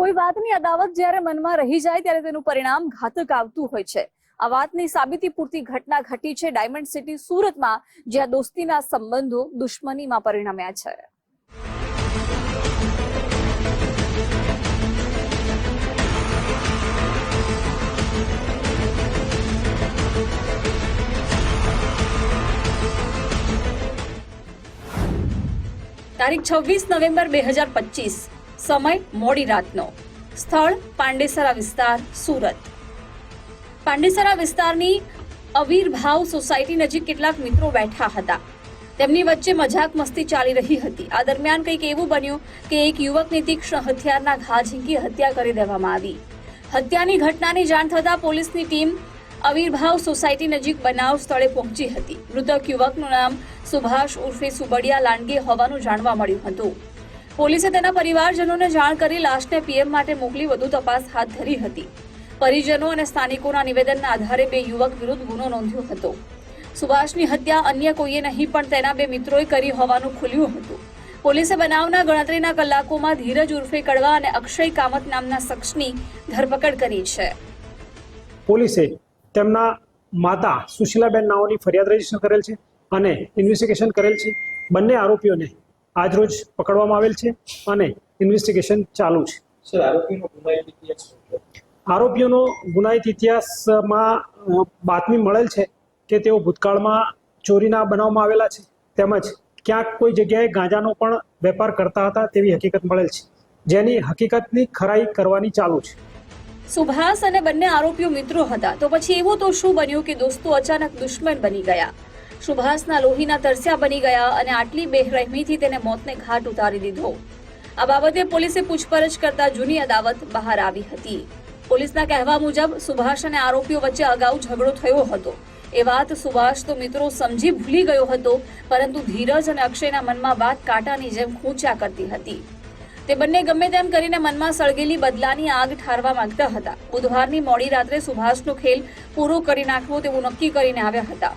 કોઈ વાતની અદાવત જ્યારે મનમાં રહી જાય ત્યારે તેનું પરિણામ ઘાતક આવતું હોય છે. આ વાતની સાબિતી પૂરતી ઘટના ઘટી છે ડાયમંડ સિટી સુરતમાં, જ્યાં દોસ્તીના સંબંધો દુશ્મનીમાં પરિણમ્યા છે. તારીખ છવ્વીસ નવેમ્બર બે હજાર પચીસ સમય મોડી રાતનો. સ્થળ પાંડેસરા વિસ્તાર, સુરત. પાંડેસરા વિસ્તારની અવિરભાવ સોસાયટી નજીક કેટલાક મિત્રો બેઠા હતા. તેમની વચ્ચે મજાક મસ્તી ચાલી રહી હતી. આ દરમિયાન કંઈક એવું બન્યું કે એક યુવકની તીક્ષ્ણ હથિયારના ઘા ઝીંકી હત્યા કરી દેવામાં આવી. હત્યાની ઘટનાની જાણ થતાં પોલીસની ટીમ અવિરભાવ સોસાયટી નજીક બનાવ સ્થળે પહોંચી હતી. મૃતક યુવકનું નામ સુભાષ ઉર્ફે સુબડિયા લાંડગે હોવાનું જાણવા મળ્યું હતું. પોલીસે તેના પરિવારજનોને જાણ કરી લાશને પીએમ માટે મોકલી વધુ તપાસ હાથ ધરી હતી. પરિજનો અને સ્થાનિકોના નિવેદનના આધારે બે યુવક વિરુદ્ધ ગુનો નોંધ્યો હતો. સુભાષની હત્યા અન્ય કોઈએ નહીં, પણ તેના બે મિત્રોએ કરી હોવાનું ખુલ્યું હતું. પોલીસે બનાવના ગણતરીના કલાકોમાં ધીરજ ઉર્ફે કડવા અને અક્ષય કામત નામના શખ્સની ધરપકડ કરી છે. પોલીસે તેમના માતા સુશીલાબેન નાઓની ફરિયાદ રજિસ્ટર કરેલ છે અને ઇન્વેસ્ટિગેશન કરેલ છે. બંને આરોપીઓને આજરોજ પકડવામાં આવેલ છે અને ઇન્વેસ્ટિગેશન ચાલુ છે. સર આરોપીનો ગુનાહિત ઇતિહાસ શું છે? આરોપીઓનો ગુનાહિત ઇતિહાસમાં બાતમી મળેલ છે કે તેઓ ભૂતકાળમાં ચોરીના બનાવમાં આવેલા છે. તેમજ ક્યાંક કોઈ જગ્યાએ ગાંજાનો પણ વેપાર કરતા હતા તેવી હકીકત મળેલ છે. જેની હકીકતની ખરાઈ કરવાની ચાલુ છે. સુભાષ અને બંને આરોપીઓ મિત્રો હતા. તો પછી એવું તો શું બન્યું કે દોસ્તો અચાનક દુશ્મન બની ગયા? સુભાષના લોહીના તરસ્યા બની ગયા અને આટલી બેરહેમીથી તેને મોતને ઘાટ ઉતારી દીધો. આ બાબતે પોલીસે પૂછપરછ કરતા જૂની અદાવત બહાર આવી હતી. પોલીસના કહેવા મુજબ, સુભાષ અને આરોપીઓ વચ્ચે અગાઉ ઝઘડો થયો હતો. એ વાત સુભાષ તો મિત્રો સમજી ભૂલી ગયો હતો, પરંતુ ધીરજ અને અક્ષયના મનમાં વાત કાંટાની જેમ ખૂંચ્યા કરતી હતી. તે બંને ગમે તેમ કરીને મનમાં સળગેલી બદલાની આગ ઠારવા માંગતા હતા. બુધવારની મોડી રાત્રે સુભાષનો ખેલ પૂરો કરી નાખવો તેવું નક્કી કરીને આવ્યા હતા.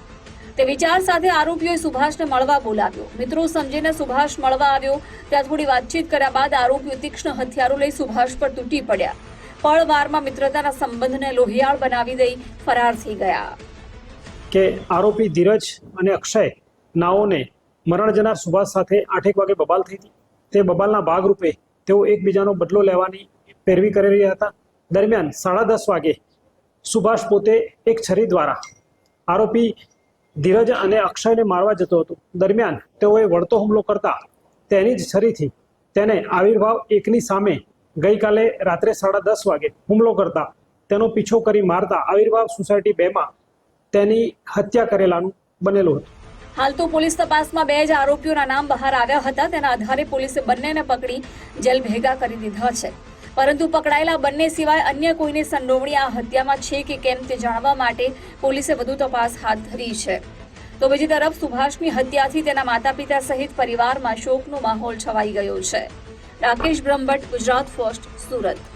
તે વિચાર સાથે આરોપીઓએ સુભાષને મળવા બોલાવ્યો. મિત્રો સમજીને સુભાષ મળવા આવ્યો. ત્યાં થોડી વાતચીત કર્યા બાદ આરોપીઓ તીક્ષ્ણ હથિયારો લઈ સુભાષ પર તૂટી પડ્યા. પળવારમાં મિત્રતાના સંબંધને લોહિયાળ બનાવી દઈ ફરાર થઈ ગયા. કે આરોપી ધીરજ અને અક્ષય નાઓને મરણ જનાર સુભાષ સાથે આઠેક વાગે બબાલ થઈ હતી. તે બબાલના ભાગરૂપે તેઓ એકબીજાનો બદલો લેવાની પેરવી કરી રહ્યા હતા. દરમિયાન સાડા દસ વાગે સુભાષ પોતે એક છરી દ્વારા આરોપી ધીરજ અને અક્ષયને મારવા જતો હતો. દરમિયાન તેઓએ વળતો હુમલો કરતા તેની જ છરીથી તેને આવિર્ભાવ એકની સામે ગઈકાલે રાત્રે સાડા દસ વાગે હુમલો કરતા તેનો પીછો કરી મારતા આવિર્ભાવ સોસાયટી બેમાં તેની હત્યા કરેલાનું બનેલું હતું. હાલ તો પોલીસ તપાસમાં બે જ આરોપીઓના નામ બહાર આવ્યા હતા. તેના આધારે પોલીસે બંનેને પકડી જેલ ભેગા કરી દીધા છે. પરંતુ પકડાયેલા બંને સિવાય અન્ય કોઈની સંડોવણી આ હત્યામાં છે કે કેમ તે જાણવા માટે પોલીસે વધુ તપાસ હાથ ધરી છે. તો બીજી તરફ સુભાષની હત્યાથી તેના માતા પિતા સહિત પરિવારમાં શોકનો માહોલ છવાઈ ગયો છે. રાકેશ બ્રહ્મભટ્ટ, ગુજરાત ફર્સ્ટ સુરત.